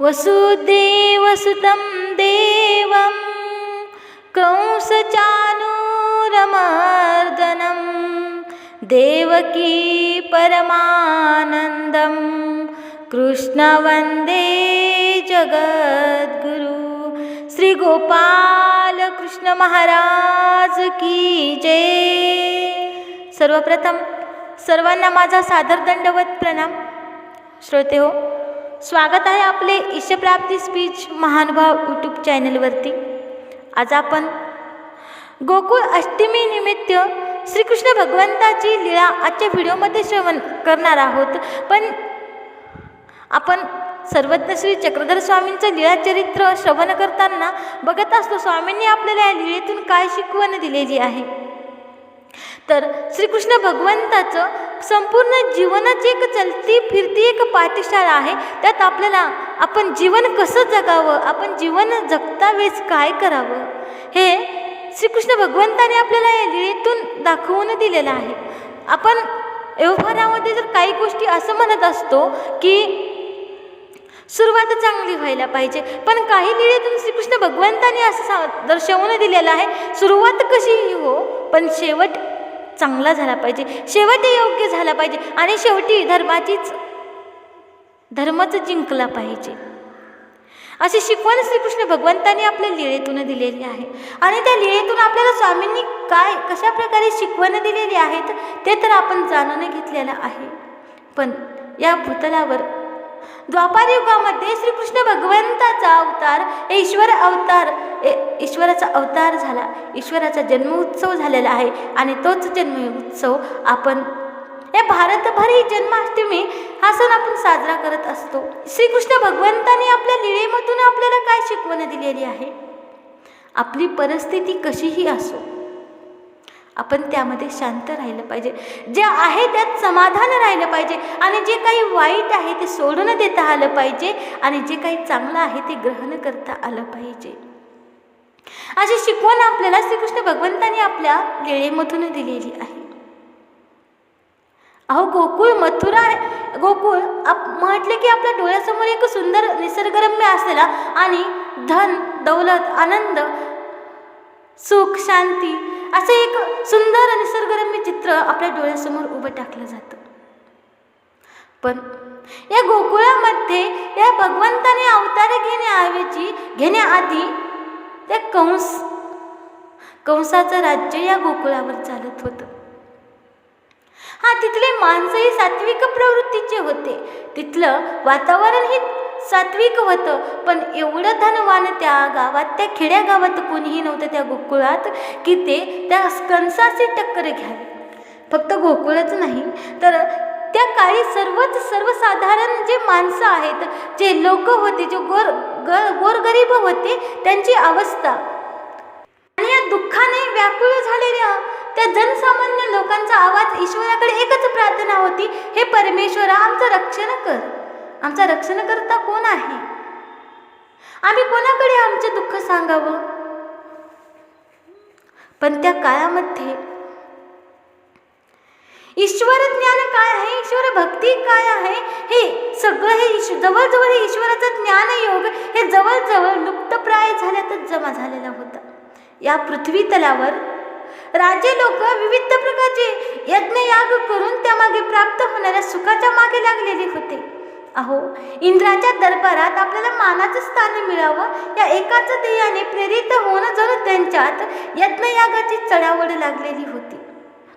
वसुदेवसुतं देवं कंसचानूरमर्दनं देवकी परमानन्दं कृष्णवन्दे जगद्गुरु। श्री महाराज की जय। सर्वप्रथम सर्वांना माझा सादर दंडवत प्रणाम. श्रोते हो स्वागत आहे आपले ईशप्राप्ती स्पीच महानुभाव यूट्यूब चॅनलवरती आज आपण गोकुळ अष्टमीनिमित्त श्रीकृष्ण भगवंताची लीळा आजच्या व्हिडिओमध्ये श्रवण करणार आहोत. पण आपण सर्वज्ञ श्री चक्रधर स्वामींचं लीळाचरित्र श्रवण करताना बघत असतो स्वामींनी आपल्याला या लीळेतून काय शिकवण दिलेली आहे? तर श्रीकृष्ण भगवंताचं संपूर्ण जीवनाची एक चलती फिरती एक पाठशाळा आहे. त्यात आपल्याला आपण जीवन कसं जगावं? आपण जीवन जगता वेळेस काय करावं? हे श्रीकृष्ण भगवंताने आपल्याला या लिळेतून दाखवून दिलेलं आहे. आपण व्यवहारामध्ये जर काही गोष्टी असं म्हणत असतो की सुरुवात चांगली व्हायला पाहिजे. पण काही लीळेतून श्रीकृष्ण भगवंताने असं दर्शवून दिलेलं आहे. सुरुवात कशीही हो? पण शेवट चांगला झाला पाहिजे. शेवट योग्य झाला पाहिजे. आणि शेवटी धर्माचीच धर्मच जिंकला पाहिजे. अशी शिकवण श्रीकृष्ण भगवंताने आपल्या लिळेतून दिलेली आहे. आणि त्या लिळेतून आपल्याला स्वामींनी काय कशा प्रकारे शिकवण दिलेली आहेत ते तर आपण जाणून घेतलेलं आहे. पण या भूतलावर द्वापार युगामध्ये श्रीकृष्ण भगवंताचा अवतार ईश्वर अवतार ए- ईश्वराचा अवतार झाला. ईश्वराचा जन्म उत्सव झालेला आहे आणि तोच जन्म उत्सव आपण या भारतभर ही जन्माष्टमी हा सण आपण साजरा करत असतो. श्रीकृष्ण भगवंताने आपल्या लीळेमधून आपल्याला काय शिकवण दिलेली आहे? आपली परिस्थिती कशीही असो आपण त्यामध्ये शांत राहिलं पाहिजे. जे आहे त्यात समाधान राहिलं पाहिजे आणि जे काही वाईट आहे ते सोडून देता आलं पाहिजे आणि जे काही चांगलं आहे ते ग्रहण करता आलं पाहिजे. अशी शिकवण आपल्याला श्रीकृष्ण भगवंताने आपल्या लेळेमधून दिलेली आहे. अहो गोकुळ मथुरा गोकुळ आप म्हटले की आपल्या डोळ्यासमोर एक सुंदर निसर्गरम्य असलेला आणि धन दौलत आनंद सुख शांती असं एक सुंदर निसर्गरम्य चित्र आपल्या डोळ्यासमोर उभं टाकलं जातं. पण या गोकुळामध्ये या भगवंताने अवतार घेण्याऐवजी घेण्याआधी त्या कंस कंसाचं राज्य या गोकुळावर चालत होतं. हा तिथले माणसंही सात्विक प्रवृत्तीचे होते. तिथलं वातावरणही सात्विक होतं. पण एवढं धनवान त्या गावात त्या खेड्यागावात कोणीही नव्हतं त्या गोकुळात की ते त्या कंसाची टक्कर घ्यावी. फक्त गोकुळच नाही तर त्या काळी सर्वच सर्वसाधारण जे माणसं आहेत जे लोक होते जे गोर ग गोरगरीब होते त्यांची अवस्था आणि या दुःखाने व्याकुळ झालेल्या त्या जनसामान्य लोकांचा आवाज ईश्वराकडे एकच प्रार्थना होती हे परमेश्वरा आमचं रक्षण कर. आमचा रक्षणकर्ता कोण आहे? आम्ही कोणाकडे आमचे दुःख सांगावं? पण त्या काळामध्ये ईश्वर ज्ञान काय आहे? ईश्वर भक्ती काय आहे? हे सगळं हे जवळजवळ हे ईश्वराचं ज्ञान योग हे जवळजवळ लुप्तप्राय झाल्यातच जमा झालेला होता. या पृथ्वी तलावर राजे लोक विविध प्रकारचे यज्ञयाग करून त्यामागे प्राप्त होणाऱ्या सुखाच्या मागे लागलेले होते. अहो इंद्राच्या दरबारात आपल्याला मानाचं स्थान मिळावं या एकाच ध्येयाने प्रेरित होणं जणू त्यांच्यात यज्ञयागाची चढावड लागलेली होती.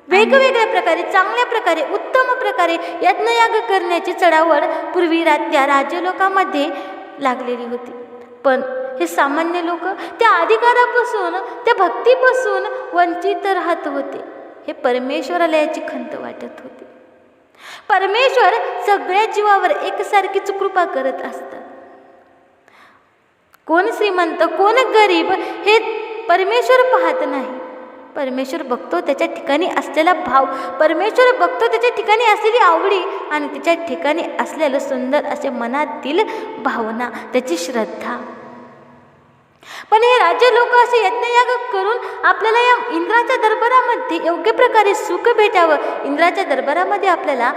वेगवेगळ्या प्रकारे चांगल्या प्रकारे उत्तम प्रकारे यज्ञयाग करण्याची चढावड पूर्वी रा त्या राज्यलोकामध्ये लागलेली होती. पण हे सामान्य लोक त्या अधिकारापासून त्या भक्तीपासून वंचित राहत होते. हे परमेश्वराला याची खंत वाटत होती. परमेश्वर सगळ्या जीवावर एकसारखीच कृपा करत असतात कोण श्रीमंत कोण गरीब हे परमेश्वर पाहत नाही. परमेश्वर बघतो त्याच्या ठिकाणी असलेला भाव. परमेश्वर बघतो त्याच्या ठिकाणी असलेली आवडी आणि त्याच्या ठिकाणी असलेलं सुंदर असे मनातील भावना त्याची श्रद्धा. पण हे राज्य लोक असे यज्ञयाग करून आपल्याला या इंद्राच्या दरबारामध्ये योग्य प्रकारे सुख भेटावं. इंद्राच्या दरबारामध्ये आपल्याला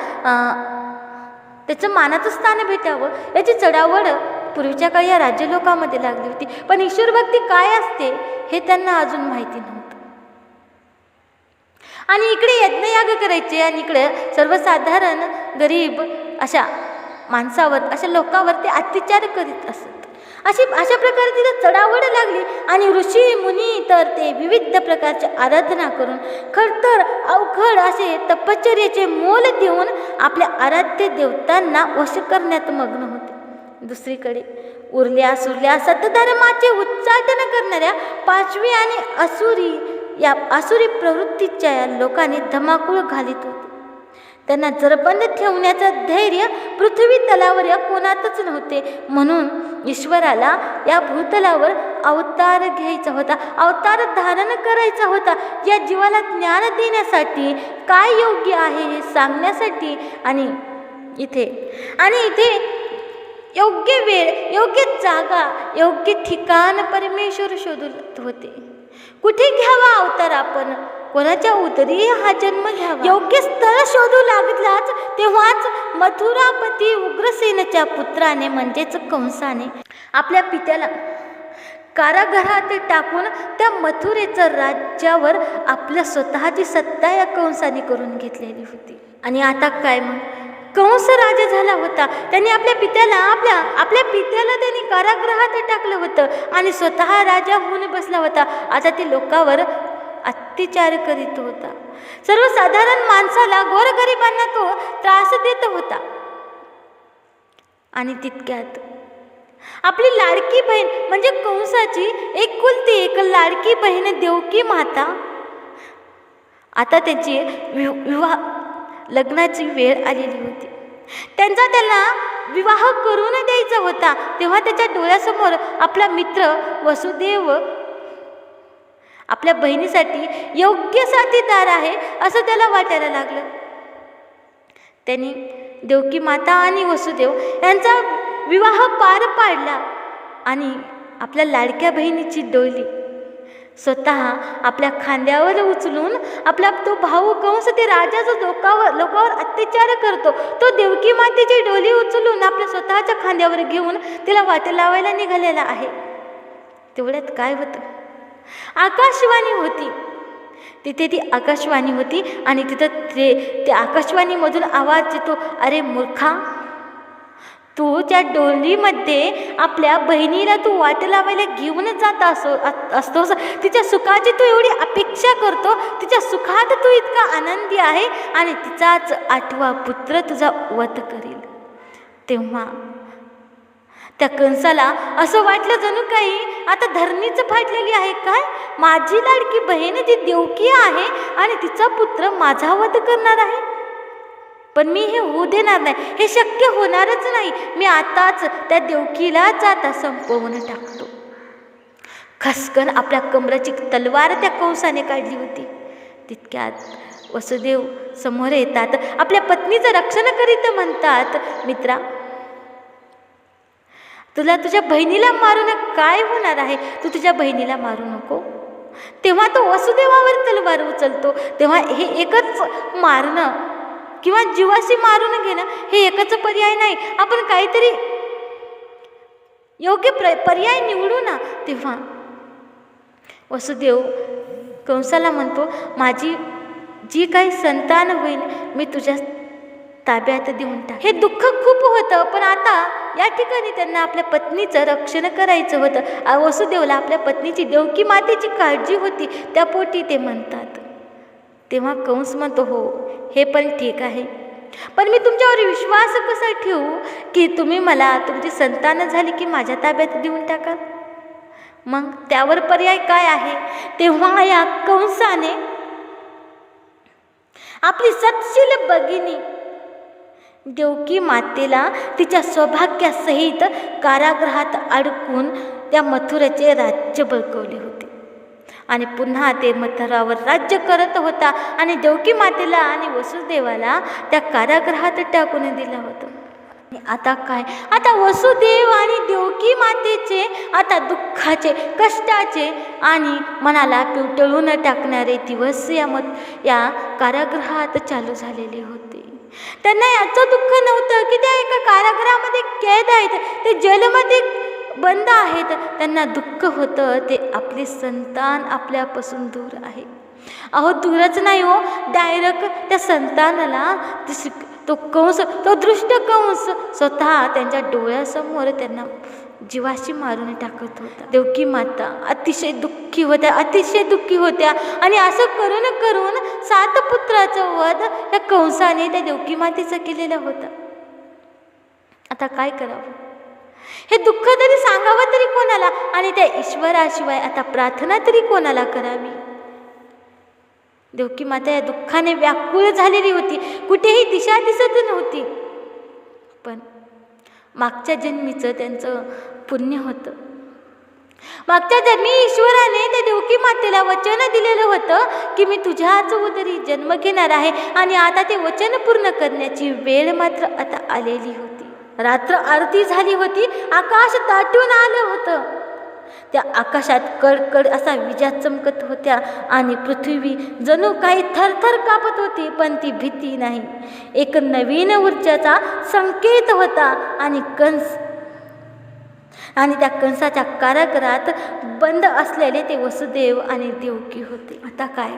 त्याचं मानाचं स्थान भेटावं. याची चढावड पूर्वीच्या काळी या राज्य लोकांमध्ये लागली होती. पण ईश्वर भक्ती काय असते हे त्यांना अजून माहिती नव्हतं. आणि इकडे यज्ञयाग करायचे आणि इकडे सर्वसाधारण गरीब अशा माणसावर अशा लोकांवर ते अत्याचार करीत असत. अशी अशा प्रकारे तिला चढावड लागली आणि ऋषी मुनी तर ते विविध प्रकारचे आराधना करून खडतर अवघड असे तपश्चर्याचे मोल देऊन आपल्या आराध्य देवतांना वश करण्यात मग्न होते. दुसरीकडे उरल्या सुरल्या सतधर्माचे उच्चाटन करणाऱ्या पाचवी आणि असुरी या असुरी प्रवृत्तीच्या या लोकांनी धमाकूळ घालीत होते. त्यांना जरबंद ठेवण्याचं धैर्य पृथ्वी तलावर या कोणातच नव्हते. म्हणून ईश्वराला या भूतलावर अवतार घ्यायचा होता. अवतार धारण करायचा होता. या जीवाला ज्ञान देण्यासाठी काय योग्य आहे हे सांगण्यासाठी आणि इथे आणि इथे योग्य वेळ योग्य जागा योग्य ठिकाण परमेश्वर शोधत होते. कुठे घ्यावा अवतार आपण? कोणाच्या उदरी हा जन्म घ्यावा? योग्य स्थळ शोधू लागलाच तेव्हाच मथुरापती उग्रसेनच्या पुत्राने म्हणजेच कंसाने आपल्या पित्याला कारागृहात टाकून त्या मथुरेचं राज्यावर आपल्या स्वतःची सत्ता या कंसाने करून घेतलेली होती. आणि आता काय मग? कंस राजा झाला होता. त्यांनी आपल्या पित्याला आपल्या आपल्या पित्याला त्यांनी कारागृहात टाकलं होतं आणि स्वतः राजा होऊन बसला होता. आता ते लोकांवर अत्याचार करीत होता. सर्वसाधारण माणसाला गोरगरिबांना तो त्रास देत होता. आणि तितक्यात आपली लाडकी बहीण म्हणजे कंसाची एकुलती एक लाडकी बहीण देवकी माता आता त्याची वि विवाह लग्नाची वेळ आलेली होती. त्यांचा त्याला विवाह करून द्यायचा होता तेव्हा त्याच्या डोळ्यासमोर आपला मित्र वसुदेव आपल्या बहिणीसाठी योग्य साथीदार आहे असं त्याला वाटायला लागलं. त्यांनी देवकी माता आणि वसुदेव यांचा विवाह पार पाडला आणि आपल्या लाडक्या बहिणीची डोली स्वतः आपल्या खांद्यावर उचलून आपला तो भाऊ कंस ते राजाचा लोकावर लोकावर अत्याचार करतो. तो देवकी मातेची डोली उचलून आपल्या स्वतःच्या खांद्यावर घेऊन तिला वाट लावायला निघालेला आहे. तेवढ्यात काय होतं? आकाशवाणी होती. तिथे ती आकाशवाणी होती आणि तिथं ते ते आकाशवाणीमधून आवाज येतो अरे मूर्खा तू त्या डोलीमध्ये आपल्या बहिणीला तू वाट लावायला घेऊन जात असो असतोस. तिच्या सुखाची तू एवढी अपेक्षा करतो. तिच्या सुखात तू इतका आनंदी आहे आणि तिचाच आठवा पुत्र तुझा वध करेल. तेव्हा त्या कंसाला असं वाटलं जणू काही आता धरणीच फाटलेली आहे काय? माझी लाडकी बहीण जी देवकी आहे आणि तिचा पुत्र माझा वध करणार आहे. पण मी हे होऊ देणार नाही. हे शक्य होणारच नाही. मी आताच त्या देवकीला जाता संपवून टाकतो. खसकन आपल्या कमराची तलवार त्या कंसाने काढली होती. तितक्यात वसुदेव समोर येतात. आपल्या पत्नीचं रक्षण करीत म्हणतात मित्रा तुला तुझ्या बहिणीला मारून काय होणार आहे? तू तुझ्या बहिणीला मारू नको. तेव्हा तो वसुदेवावर तलवार उचलतो. तेव्हा हे एकच मारणं किंवा जीवाशी मारून घेणं हे एकच पर्याय नाही. आपण काहीतरी योग्य प्र पर्याय निवडू ना तेव्हा. वसुदेव कंसाला म्हणतो माझी जी काही संतान होईल मी तुझ्या ताब्यात देऊन टाक हे दुःख खूप होतं पण आता या ठिकाणी त्यांना आपल्या पत्नीचं रक्षण करायचं होतं. वसुदेवला आपल्या पत्नीची देवकी मातेची काळजी होती. त्या पोटी ते म्हणतात तेव्हा कंस म्हणतो हो हे पण ठीक आहे. पण मी तुमच्यावर विश्वास कसा ठेवू की तुम्ही मला तुमची संतान झाली की माझ्या ताब्यात देऊन टाकाल मग त्यावर पर्याय काय आहे? तेव्हा या कंसाने आपली सत्शील भगिनी देवकी मातेला तिच्या सौभाग्यासहित कारागृहात अडकून त्या मथुराचे राज्य बळकवले होते. आणि पुन्हा ते मथुरावर राज्य करत होता. आणि देवकी मातेला आणि वसुदेवाला त्या कारागृहात टाकून दिलं होतं. आता काय? आता वसुदेव आणि देवकी मातेचे आता दुःखाचे कष्टाचे आणि मनाला पिवटळून टाकणारे दिवस या मत या कारागृहात चालू झालेले होते. त्यांना याचं दुःख नव्हतं की त्या एका कारागृहामध्ये कैद आहेत. ते जेलमध्ये बंद आहेत. त्यांना दुःख होतं. ते आपले संतान आपल्यापासून दूर आहे. अहो दूरच नाही हो. डायरेक्ट त्या संतानाला तो कंस तो दृष्ट कंस स्वतः त्यांच्या डोळ्यासमोर त्यांना जीवाशी मारून टाकत होता. देवकी माता अतिशय दुःखी होत्या अतिशय दुःखी होत्या. आणि असं करून करून सात पुत्राचं वध या कंसाने त्या देवकी मातेचं केलेलं होतं. आता काय करावं? हे दुःख तरी सांगावं तरी कोणाला आणि त्या ईश्वराशिवाय आता प्रार्थना तरी कोणाला करावी? देवकी माता या दुःखाने व्याकुळ झालेली होती. कुठेही दिशा दिसत नव्हती. पण मागच्या जन्मीचं त्यांचं पुण्य होतं. मागच्या जन्मी ईश्वराने त्या देवकी मातेला वचन दिलेलं होतं की मी तुझ्याच उदरी जन्म घेणार आहे आणि आता ते वचन पूर्ण करण्याची वेळ मात्र आता आलेली होती. रात्र आरती झाली होती आकाश दाटून आलं होतं. त्या आकाशात कडकड असा विजा चमकत होत्या आणि पृथ्वी जणू काही थरथर कापत होती पण ती भीती नाही. एक नवीन ऊर्जाचा संकेत होता आणि कंस आणि त्या कंसाच्या कारागृहात बंद असलेले ते वसुदेव आणि देवकी होते. आता काय?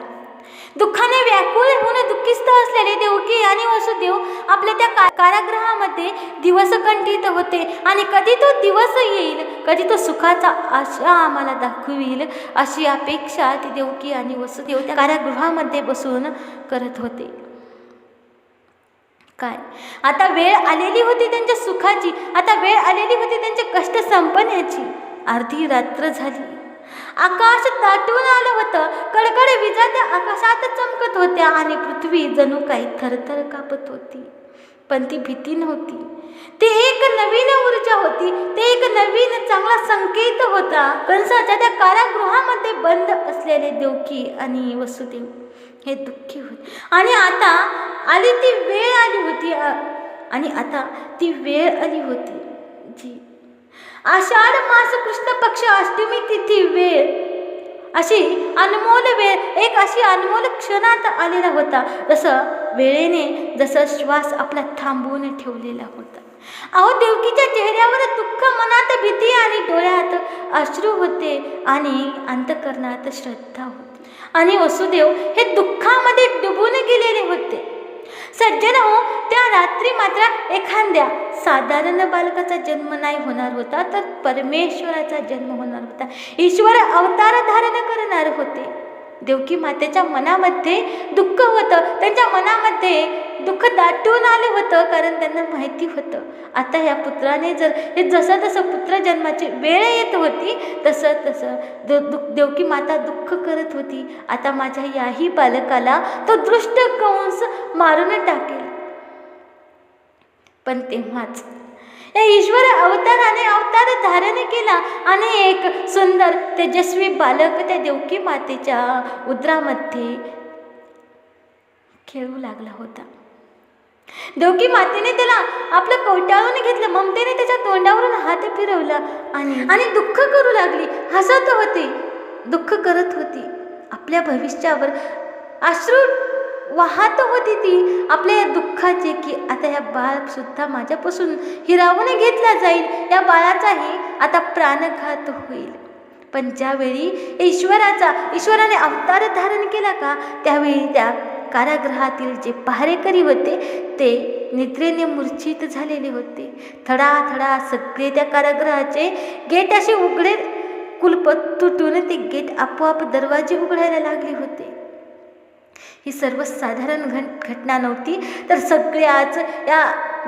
दुःखाने व्याकुळ होऊन दुःखिस्त असलेले देवकी आणि वसुदेव आपल्या त्या का कारागृहामध्ये दिवस कंठित होते. आणि कधी तो दिवस येईल कधी तो सुखाचा आशा आम्हाला दाखवील अशी अपेक्षा ती देवकी आणि वसुदेव त्या कारागृहामध्ये बसून करत होते. काय? आता वेळ आलेली होती त्यांच्या सुखाची. आता वेळ आलेली होती त्यांचे कष्ट संपण्याची. अर्धी रात्र झाली. आकाश दाटून आलं होतं. कडकड विजा त्या आकाशात चमकत होत्या आणि पृथ्वी जणू काही थरथर कापत होती. पण ती भीती नव्हती. ते एक नवीन ऊर्जा होती. ते एक नवीन चांगला संकेत होता. कंसाच्या त्या कारागृहामध्ये बंद असलेले देवकी आणि वसुदेव हे दुःखी होते. आणि आता आली ती वेळ आली होती. आणि आता ती वेळ आली होती. जी आषाढ मास कृष्ण पक्ष अष्टमी तिथी वेळ. अशी अनमोल वेळ एक अशी अनमोल क्षणात आलेला होता. जसं वेळेने जसं श्वास आपला थांबवून ठेवलेला होता. अहो देवकीच्या चेहऱ्यावर दुःख मनात भीती आणि डोळ्यात अश्रू होते आणि अंतकरणात श्रद्धा होती. आणि वसुदेव हे दुःखामध्ये डुबून गेलेले होते. सज्जन हो त्या रात्री मात्र एखाद्या साधारण बालकाचा जन्म नाही होणार होता तर परमेश्वराचा जन्म होणार होता. ईश्वर अवतार धारण करणार होते. देवकी मातेच्या मनामध्ये दुःख होतं. त्यांच्या मनामध्ये दुःख दाटून आलं होतं कारण त्यांना माहिती होतं. आता ह्या पुत्राने जर हे जसं जसं पुत्र जन्माची वेळ येत होती तसं तसं दु दु देवकी माता दुःख करत होती. आता माझ्या याही बालकाला तो दृष्ट कंस मारून टाकेल. पण तेव्हाच या ईश्वर अवताराने अवतार धारण केला आणि एक सुंदर तेजस्वी बालक त्या देवकी मातेच्या उदरामध्ये खेळू लागला होता. देवकी मातेने त्याला आपलं कवटाळून घेतलं ममतेने त्याच्या तोंडावरून हात फिरवला आणि आणि दुःख करू लागली. हसत होती दुःख करत होती. आपल्या भविष्यावर अश्रू वाहत होती ती आपल्या या दुःखाचे की आता या बाळसुद्धा माझ्यापासून हिरावून घेतला जाईल. या बाळाचाही आता प्राणघात होईल. पण ज्यावेळी ईश्वराचा ईश्वराने अवतार धारण केला का त्यावेळी त्या कारागृहातील जे पहारेकरी होते ते निद्रेने मूर्छित झालेले होते. थडा थडा सगळे त्या कारागृहाचे गेट असे उघडे कुलप तुटून ते गेट आपोआप दरवाजे उघडायला लागले होते. ही सर्वसाधारण घट घटना नव्हती. तर सगळ्याच या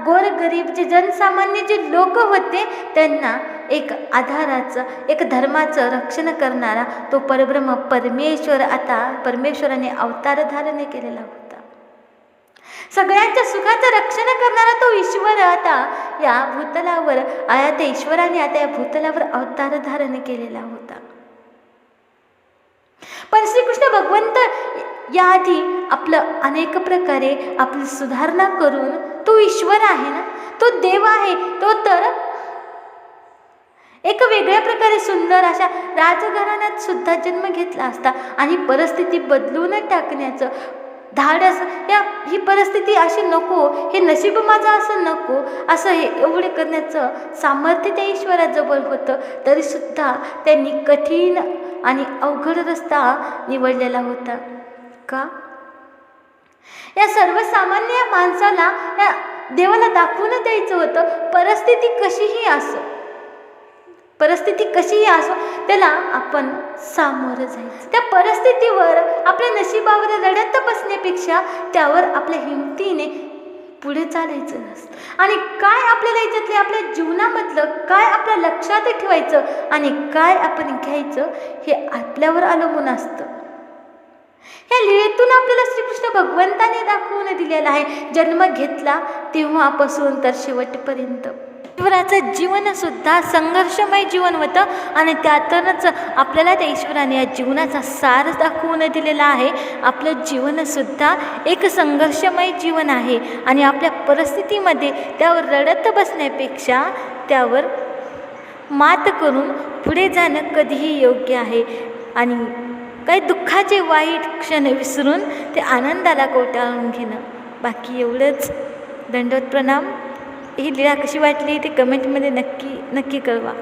गोरगरीब जे जनसामान्य जे लोक होते त्यांना एक आधाराचं एक धर्माचं रक्षण करणारा तो परब्रह्म परमेश्वर आता परमेश्वराने अवतार धारण केलेला होता. सगळ्यांच्या सुखाचं रक्षण करणारा तो ईश्वर आता या भूतलावर आया त्या ईश्वराने आता या भूतलावर अवतार धारण केलेला होता. पण श्रीकृष्ण भगवंत याआधी आपलं अनेक प्रकारे आपली सुधारणा करून तो ईश्वर आहे ना तो देव आहे तो तर एक वेगळ्या प्रकारे सुंदर अशा राजघराण्यात सुद्धा जन्म घेतला असता आणि परिस्थिती बदलून टाकण्याचं धाडस या ही परिस्थिती अशी नको हे नशीब माझं असं नको असं हे एवढे करण्याचं सामर्थ्य त्या ईश्वराजवळ होतं तरीसुद्धा त्यांनी कठीण आणि अवघड रस्ता निवडलेला होता. का? या सर्वसामान्य माणसाला या देवाला दाखवून द्यायचं होतं परिस्थिती कशीही असो. परिस्थिती कशीही असो त्याला आपण सामोरं जायचं. त्या परिस्थितीवर आपल्या नशिबावर रडत बसण्यापेक्षा त्यावर आपल्या हिमतीने पुढे चालायचं नसतं. आणि काय आपल्याला याच्यातले आपल्या जीवनामधलं काय आपल्या लक्षात ठेवायचं आणि काय आपण घ्यायचं हे आपल्यावर अवलंबून असतं. ह्या लिळेतून आपल्याला श्रीकृष्ण भगवंताने दाखवून दिलेला आहे. जन्म घेतला तेव्हापासून तर शेवटपर्यंत. ईश्वराचं जीवनसुद्धा संघर्षमय जीवन होतं आणि त्यातूनच आपल्याला त्या ईश्वराने या जीवनाचा सार दाखवून दिलेला आहे. आपलं जीवनसुद्धा एक संघर्षमय जीवन आहे आणि आपल्या परिस्थितीमध्ये त्यावर रडत बसण्यापेक्षा त्यावर मात करून पुढे जाणं कधीही योग्य आहे. आणि काही दुःखाचे वाईट क्षण विसरून ते आनंदाला कोटाळून घेणं. बाकी एवढंच. दंडोत प्रणाम. ही लीळा कशी वाटली ते कमेंटमध्ये नक्की नक्की कळवा.